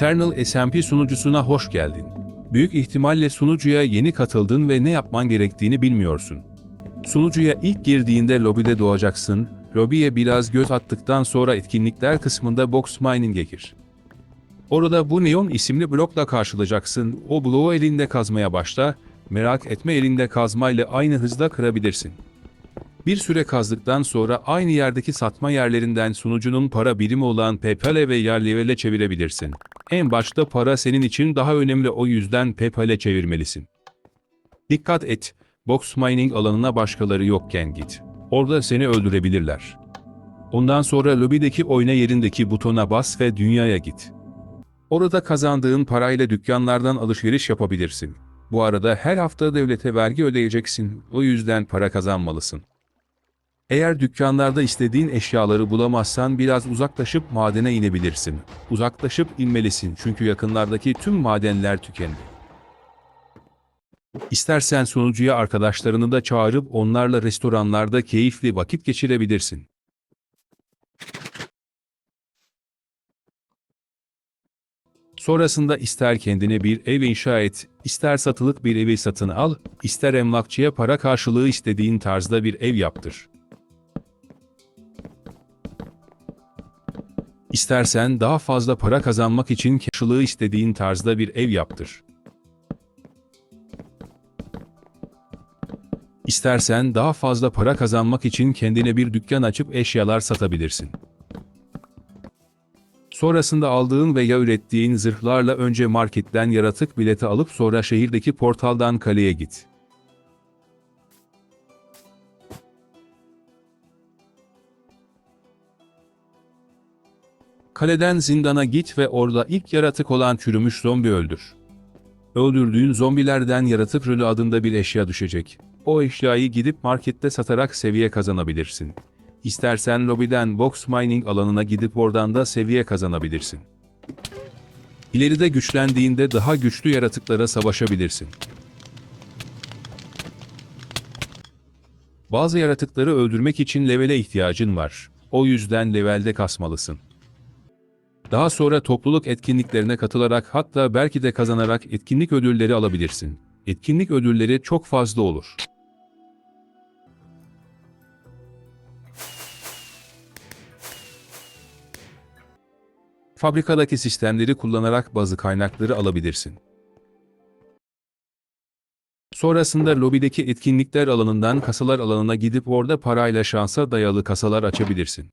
Eternal SMP sunucusuna hoş geldin. Büyük ihtimalle sunucuya yeni katıldın ve ne yapman gerektiğini bilmiyorsun. Sunucuya ilk girdiğinde lobide doğacaksın, lobiye biraz göz attıktan sonra etkinlikler kısmında Box Mining'e gir. Orada bu Neon isimli blokla karşılayacaksın, o bloğu elinde kazmaya başla, merak etme elinde kazmayla aynı hızda kırabilirsin. Bir süre kazdıktan sonra aynı yerdeki satma yerlerinden sunucunun para birimi olan PayPal'e ve Yerlivel'e çevirebilirsin. En başta para senin için daha önemli o yüzden PayPal'e çevirmelisin. Dikkat et, box mining alanına başkaları yokken git. Orada seni öldürebilirler. Ondan sonra lobideki oyna yerindeki butona bas ve dünyaya git. Orada kazandığın parayla dükkanlardan alışveriş yapabilirsin. Bu arada her hafta devlete vergi ödeyeceksin, o yüzden para kazanmalısın. Eğer dükkanlarda istediğin eşyaları bulamazsan biraz uzaklaşıp madene inebilirsin. Uzaklaşıp inmelisin çünkü yakınlardaki tüm madenler tükendi. İstersen sunucuya arkadaşlarını da çağırıp onlarla restoranlarda keyifli vakit geçirebilirsin. Sonrasında ister kendine bir ev inşa et, ister satılık bir evi satın al, ister emlakçıya para karşılığı istediğin tarzda bir ev yaptır. İstersen daha fazla para kazanmak için karşılığı istediğin tarzda bir ev yaptır. İstersen daha fazla para kazanmak için kendine bir dükkan açıp eşyalar satabilirsin. Sonrasında aldığın veya ürettiğin zırhlarla önce marketten yaratık bileti alıp sonra şehirdeki portaldan kaleye git. Kaleden zindana git ve orada ilk yaratık olan çürümüş zombi öldür. Öldürdüğün zombilerden yaratık rölü adında bir eşya düşecek. O eşyayı gidip markette satarak seviye kazanabilirsin. İstersen lobiden box mining alanına gidip oradan da seviye kazanabilirsin. İleride güçlendiğinde daha güçlü yaratıklara savaşabilirsin. Bazı yaratıkları öldürmek için levele ihtiyacın var. O yüzden levelde kasmalısın. Daha sonra topluluk etkinliklerine katılarak hatta belki de kazanarak etkinlik ödülleri alabilirsin. Etkinlik ödülleri çok fazla olur. Fabrikadaki sistemleri kullanarak bazı kaynakları alabilirsin. Sonrasında lobideki etkinlikler alanından kasalar alanına gidip orada parayla şansa dayalı kasalar açabilirsin.